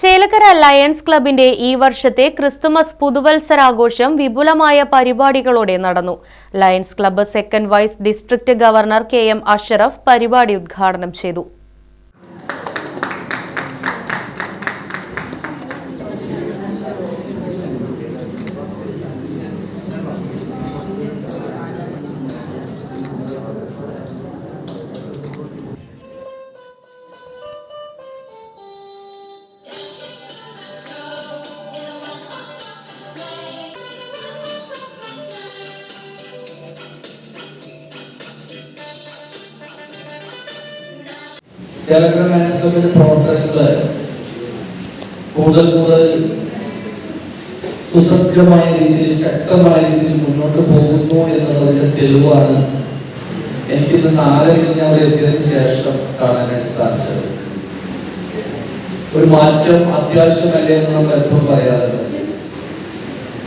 Chelakkara lions ക്ലബിന്റെ ഈ വർഷത്തെ ക്രിസ്തുമസ് പുതുവത്സരാഘോഷം വിപുലമായ പരിപാടികളോടെ നടന്നു. Lions club second vice district governor K M Ashraf പരിപാടി ഉദ്ഘാടനം ചെയ്തു. ചേലക്കര ലയൺസ് പ്രവർത്തനങ്ങൾ കൂടുതൽ കൂടുതൽ സുസജ്ജമായ രീതിയിൽ ശക്തമായ രീതിയിൽ മുന്നോട്ട് പോകുന്നു എന്നുള്ളതിന്റെ തെളിവാണ് എനിക്കിന്ന് നാല് കഴിഞ്ഞ് ശേഷം കാണാനായിട്ട് സാധിച്ചത്. ഒരു മാറ്റം അത്യാവശ്യമല്ലേ എന്ന് നമ്മൾ എപ്പോഴും പറയാറുണ്ട്.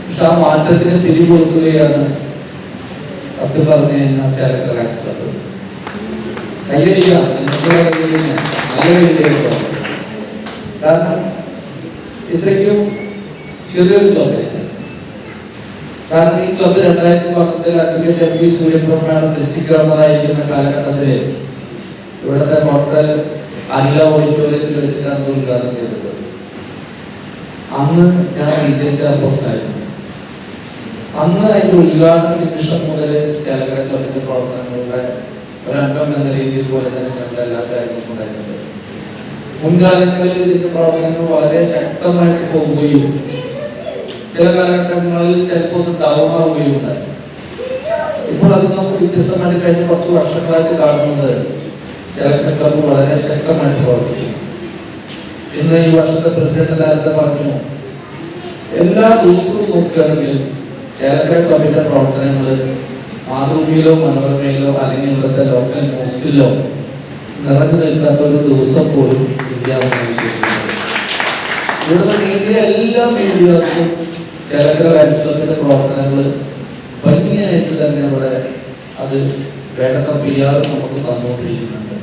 പക്ഷെ ആ മാറ്റത്തിന് തിരികൊടുക്കുകയാണ് സത്യം പറഞ്ഞു കഴിഞ്ഞാൽ ചേലക്കര കൈയടിക്കാം നല്ല കൈയടിക്കാം കാരണം ഇത്രയ്ക്കും ചെറിയൊരു ക്ലബ് കാരണം ഈ ക്ലബ് രണ്ടായിരത്തി പത്തിൽ അഡ്വക്കേറ്റ് എം പി സൂര്യപ്രഭനാണ് ഡിസ്ട്രിക്ട് ഗവർണറായിരിക്കുന്ന കാലഘട്ടത്തിൽ ഇവിടുത്തെ ഹോട്ടൽ അല്ല ഓഡിറ്റോറിയത്തിൽ വെച്ചിട്ടാണ് ഉദ്ഘാടനം ചെയ്തത്. അന്ന് ഞാൻ റീജിയൻ ചെയർപേഴ്സൺ ആയിരുന്നു. അന്ന് അതിന്റെ ഉദ്ഘാടന നിമിഷം മുതൽ ചേലക്കര ക്ലബിന്റെ പ്രവർത്തനങ്ങളുടെ ഒരംഗം എന്ന രീതിയിൽ പോലെ തന്നെ ഞങ്ങളുടെ എല്ലാ കാര്യങ്ങളും ഉണ്ടായിരുന്നത് മുൻകാലങ്ങളിൽ ഇതിന്റെ പ്രവർത്തനങ്ങൾ വളരെ ശക്തമായിട്ട് പോവുകയും ചില കാലഘട്ടങ്ങളിൽ ചിലപ്പോൾ ഒന്ന് ആവുകയും ഉണ്ടായി. ഇപ്പോൾ അത് നമുക്ക് വ്യത്യസ്തമായിട്ട് കഴിഞ്ഞ കുറച്ച് വർഷങ്ങളായിട്ട് കാണുന്നത് ചില ക്ലബ്ബ് വളരെ ശക്തമായിട്ട് പ്രവർത്തിക്കും ഇന്ന് ഈ വർഷത്തെ പ്രസിഡന്റ് നേരത്തെ പറഞ്ഞു എല്ലാ ദിവസവും നോക്കുകയാണെങ്കിൽ ചേലക്കര ക്ലബിന്റെ പ്രവർത്തനങ്ങൾ മാതൃഭൂമിയിലോ മനോരമയിലോ അല്ലെങ്കിൽ ഇവിടുത്തെ ലോക്കൽ ന്യൂസിലോ നിറഞ്ഞു നിൽക്കാത്ത ഒരു ദിവസം പോലും ഇന്ത്യ ഇവിടുത്തെ മീഡിയ എല്ലാ മീഡിയാസും ലയൺസ് ക്ലബിന്റെ പ്രവർത്തനങ്ങൾ ഭംഗിയായിട്ട് തന്നെ ഇവിടെ അത് വേണ്ടത്ര പി ആർ നമുക്ക് തന്നുകൊണ്ടിരിക്കുന്നുണ്ട്.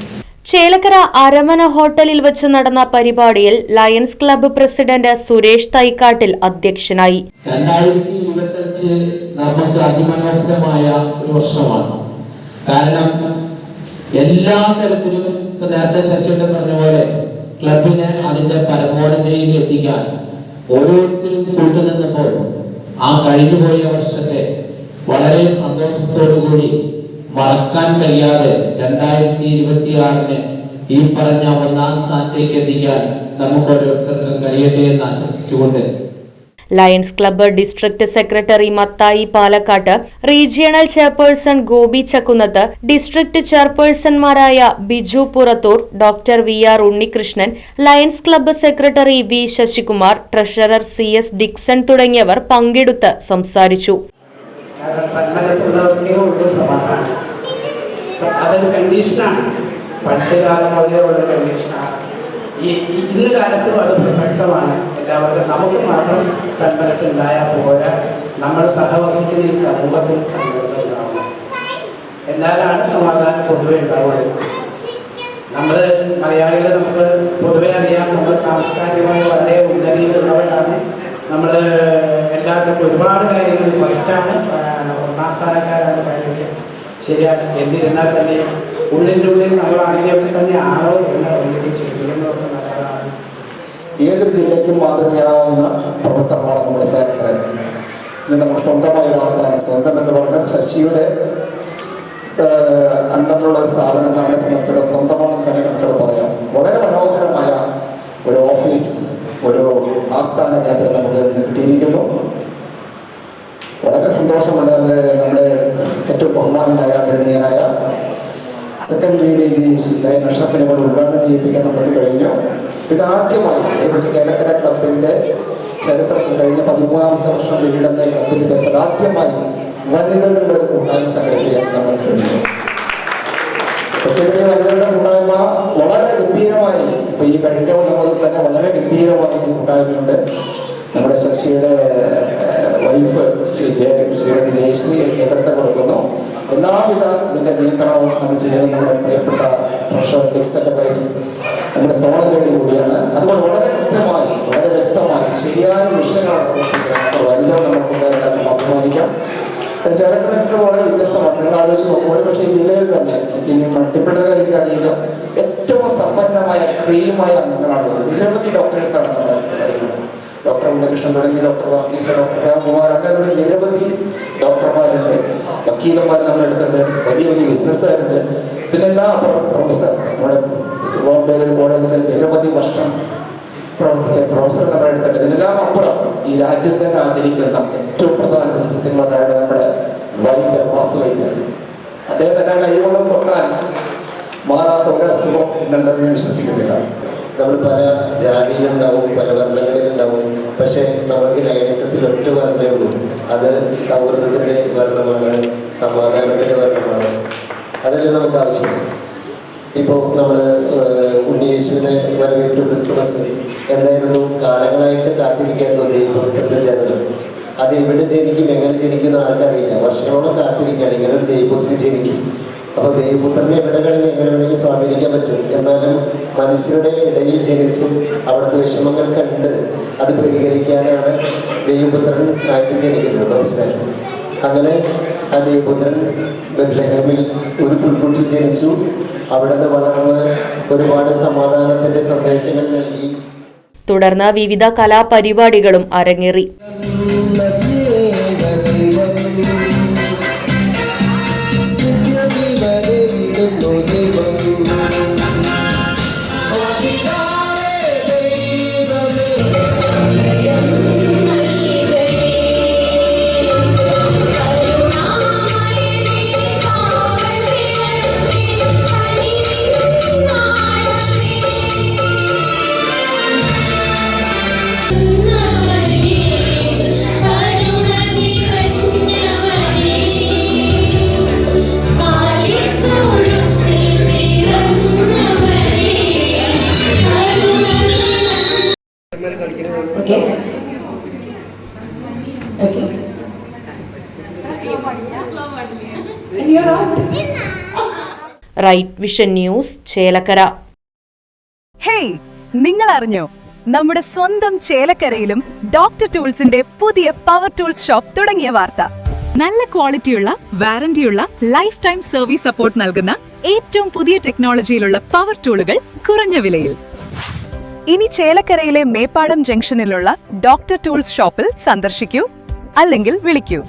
ചേലക്കര അരമന ഹോട്ടലിൽ വെച്ച് നടന്ന പരിപാടിയിൽ lions club president Suresh Thaikkattil അധ്യക്ഷനായി. രണ്ടായിരത്തി ഇരുപത്തഞ്ച് നമുക്ക് അതിമനോഹരമായ ഒരു വർഷമാണ്. കാരണം എല്ലാ തരത്തിലും ഇപ്പൊ നേരത്തെ ശശിയുടെ പറഞ്ഞ പോലെ ക്ലബിനെ അതിന്റെ പരമോന്നതയിൽ എത്തിക്കാൻ ഓരോരുത്തരും കൂട്ടുനിന്നപ്പോൾ ആ കഴിഞ്ഞുപോയ വർഷത്തെ വളരെ സന്തോഷത്തോടു കൂടി മറക്കാൻ കഴിയാതെ രണ്ടായിരത്തി ഇരുപത്തി ആറിന് ഈ പറഞ്ഞ ഒന്നാം സ്ഥാനത്തേക്ക് എത്തിക്കാൻ നമുക്ക് ഓരോരുത്തർക്കും കഴിയട്ടെ എന്ന് ആശംസിച്ചുകൊണ്ട്. Lions club district secretary Mathai Palakkatt regional chairperson Gopi Chakkunnath district ചെയർപേഴ്സൺമാരായ Biju Purathur doctor V R Unnikrishnan lions club secretary V Sasikumar treasurer C S Dixon തുടങ്ങിയവർ പങ്കെടുത്ത് സംസാരിച്ചു. കാരണം സന്മനസ്സുള്ളവർക്കേ ഉള്ളൂ സമാധാനം. അതൊരു കണ്ടീഷനാണ് പണ്ട് കാലം മുതലേ ഉള്ള കണ്ടീഷനാണ് ഈ ഇന്ന് കാലത്തും അത് പ്രസക്തമാണ്. എല്ലാവർക്കും നമുക്ക് മാത്രം സന്മനസ്സുണ്ടായാൽ പോരാ. നമ്മൾ സഹവസിക്കുന്ന ഈ സമൂഹത്തിൽ സന്മനസ്സുണ്ടാവണം. എന്നാലാണ് സമാധാനം പൊതുവെ ഉണ്ടാവുള്ളൂ. നമ്മൾ മലയാളികൾ നമുക്ക് പൊതുവെ അറിയാം. നമ്മൾ സാംസ്കാരികമായി വളരെ ഉന്നതിയിലുള്ളവരാണ് നമ്മൾ എല്ലാത്തിനും ഒരുപാട് കാര്യങ്ങൾ ഫസ്റ്റാണ് ഒന്നാം സ്ഥാനക്കാരാണ് കാര്യമൊക്കെ ശരിയാണ് എന്നിരുന്നാൽ തന്നെ ഉള്ളിന്റെ ഉള്ളിൽ നമ്മൾ അങ്ങനെയൊക്കെ തന്നെ ആണോ എന്ന് ഒന്നിട്ട് ചിന്തിക്കുന്നതൊക്കെ നല്ലതാണ്. ഏതൊരു ജില്ലയ്ക്കും മാതൃകയാവുന്ന പ്രവർത്തനമാണ് നമ്മുടെ ചരിത്രം ഇന്ന് നമുക്ക് സ്വന്തമായ ഒരു ആസ്ഥാനം. സ്വന്തം എന്ന് പറഞ്ഞാൽ ശശിയുടെ അണ്ടറിലുള്ള ഒരു സ്ഥാപനം നമ്മളെ സംബന്ധിച്ചുള്ള സ്വന്തമാണെന്ന് തന്നെ നമുക്കത് പറയാം. വളരെ മനോഹരമായ ഒരു ഓഫീസ് ഒരു ആസ്ഥാന കേന്ദ്രം നമുക്ക് കിട്ടിയിരിക്കുന്നു. വളരെ നമ്മുടെ ബഹുമാനായ ആദരണീയനായ സെക്കൻഡ് ലീഡ് ലൈൻ അഷ്റഫിനെ കൊണ്ട് ഉദ്ഘാടനം ചെയ്യിപ്പിക്കാൻ നമുക്ക് കഴിഞ്ഞു. പിന്നെ ആദ്യമായി ഒരുപക്ഷെ ചേലക്കര ക്ലബിന്റെ ചരിത്രത്തിൽ കഴിഞ്ഞ പതിമൂന്നാമത്തെ വർഷം പിന്നിടുന്ന ക്ലബിന്റെ ചരിത്രത്തിൽ ആദ്യമായി വനിതകളുടെ ഒരു കൂട്ടായ്മ സംഘടിപ്പിക്കാൻ നമ്മൾ കഴിഞ്ഞു. സത്യത്തിൽ വനിതകളുടെ കൂട്ടായ്മ വളരെ ഗംഭീരമായി ഇപ്പൊ ഈ കഴിഞ്ഞ കൊല്ലം മുതൽ തന്നെ വളരെ ഗംഭീരമായി ഈ കൂട്ടായ്മയുണ്ട്. നമ്മുടെ ശശിയുടെ വൈഫ് ശ്രീ ജയ ശ്രീയുടെ ജയശ്രീ നേതൃത്വം എല്ലാവിധ അതിന്റെ നിയന്ത്രണവും നമ്മൾ ചെയ്യുന്നത് നമ്മുടെ പ്രിയപ്പെട്ട നമ്മുടെ സോണൽ കൂടിയാണ്. അതുകൊണ്ട് വളരെ കൃത്യമായി വളരെ വ്യക്തമായി ശരിയായ വിഷയങ്ങളാണ് വനിത നമുക്കുണ്ട് അഭിമാനിക്കാം. ചരിത്രത്തിൽ വളരെ വ്യത്യസ്തമാണ്. നിങ്ങൾ ആലോചിച്ച് നോക്കുമ്പോൾ പക്ഷേ ജില്ലയിൽ തന്നെ ഇനി മൾട്ടിപ്പിൾ എനിക്കറിയില്ല ഏറ്റവും സമ്പന്നമായ ക്രീമായ അംഗങ്ങളാണ് നിരവധി ഡോക്ടേഴ്സാണ് കയ്യിലുള്ളത് ഡോക്ടർ ഉണ്ണികൃഷ്ണൻ തുടങ്ങി ഡോക്ടർ വർഗീസ് ഡോക്ടർ രാംകുമാർ അങ്ങനെയുള്ള നിരവധി ഡോക്ടർമാരുണ്ട്. വക്കീലന്മാർ നമ്മുടെ അടുത്തുണ്ട് വലിയ വലിയ ബിസിനസ്സുകാരുണ്ട്. ഇതിനെല്ലാം പ്രൊഫസർ നമ്മുടെ ബോംബെ കോളേജിൽ നിരവധി വർഷം പ്രവർത്തിച്ച പ്രൊഫസർ നമ്മുടെ അടുത്തുണ്ട്. ഇതിനെല്ലാം അപ്പുറം ഈ രാജ്യത്തെ ആദരിക്കുന്ന ഏറ്റവും പ്രധാന വ്യക്തിത്വങ്ങളാണ് നമ്മുടെ വൈദ്യർ വാസുവൈദ്യർ തന്നെ കൈകൊള്ളം തൊട്ടാൽ മാറാത്ത ഒരു അസുഖം എന്നുണ്ടെന്ന് ഞാൻ വിശ്വസിക്കുന്നില്ല. നമ്മൾ പല ജാതിയിലുണ്ടാവും പല വർണങ്ങളിലുണ്ടാവും പക്ഷെ നമുക്ക് ലൈനിസത്തിൽ ഒറ്റ വർണമേ ഉള്ളൂ. അത് സൗഹൃദത്തിന്റെ വർണമാണ് സമാധാനത്തിന്റെ വർണമാണ്. അതല്ലേ നമുക്ക് ആവശ്യം ഇപ്പോൾ നമ്മൾ ഉണ്ണിയേശുവിനെ വരവേറ്റു ക്രിസ്തുമസ് എന്തായിരുന്നു? കാലങ്ങളായിട്ട് കാത്തിരിക്കായിരുന്നു ദൈവത്തിന്റെ ജനനം അത് എവിടെ ജനിക്കും എങ്ങനെ ജനിക്കും എന്ന് ആർക്കറിയില്ല. വർഷങ്ങളോളം കാത്തിരിക്കുകയാണ്. ഇങ്ങനെ ഒരു ദൈവപുത്രൻ ജനിക്കും. അപ്പൊ ദൈവപുത്രനെ എവിടെ വേണമെങ്കിൽ എങ്ങനെ വേണമെങ്കിൽ സ്വാധീനിക്കാൻ പറ്റും. എന്നാലും മനുഷ്യരുടെ ഇടയിൽ ജനിച്ച് അവിടുത്തെ വിഷമങ്ങൾ കണ്ട് അത് പരിഹരിക്കാനാണ് ദൈവപുത്രൻ ആയിട്ട് ജനിക്കുന്നത്. മനസ്സിലായി? അങ്ങനെ ആ ദൈവപുത്രൻ ബദ്രഹമിൽ ഒരു പുൽക്കുട്ടിൽ ജനിച്ചു. അവിടുന്ന് വളർന്ന് ഒരുപാട് സമാധാനത്തിന്റെ സന്ദേശങ്ങൾ നൽകി. തുടർന്ന് വിവിധ കലാപരിപാടികളും അരങ്ങേറി. vida. Right vision news Chelakkara. Hey നിങ്ങൾ അറിഞ്ഞോ നമ്മുടെ സ്വന്തം ചേലക്കരയിലും ഡോക്ടർ ടൂൾസിന്റെ പുതിയ പവർ ടൂൾസ് ഷോപ്പ് തുടങ്ങിയ വാർത്ത. നല്ല ക്വാളിറ്റിയുള്ള വാറന്റിയുള്ള ലൈഫ് ടൈം സർവീസ് സപ്പോർട്ട് നൽകുന്ന ഏറ്റവും പുതിയ ടെക്നോളജിയിലുള്ള പവർ ടൂളുകൾ കുറഞ്ഞ വിലയിൽ. ഇനി ചേലക്കരയിലെ മേപ്പാടം ജംഗ്ഷനിലുള്ള ഡോക്ടർ ടൂൾസ് ഷോപ്പിൽ സന്ദർശിക്കൂ. അല്ലെങ്കിൽ വിളിക്കൂ.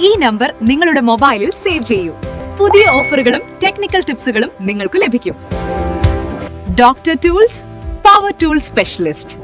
ഈ നമ്പർ നിങ്ങളുടെ മൊബൈലിൽ സേവ് ചെയ്യൂ. പുതിയ ഓഫറുകളും ടെക്നിക്കൽ ടിപ്സുകളും നിങ്ങൾക്ക് ലഭിക്കും. Doctor tools power tool specialist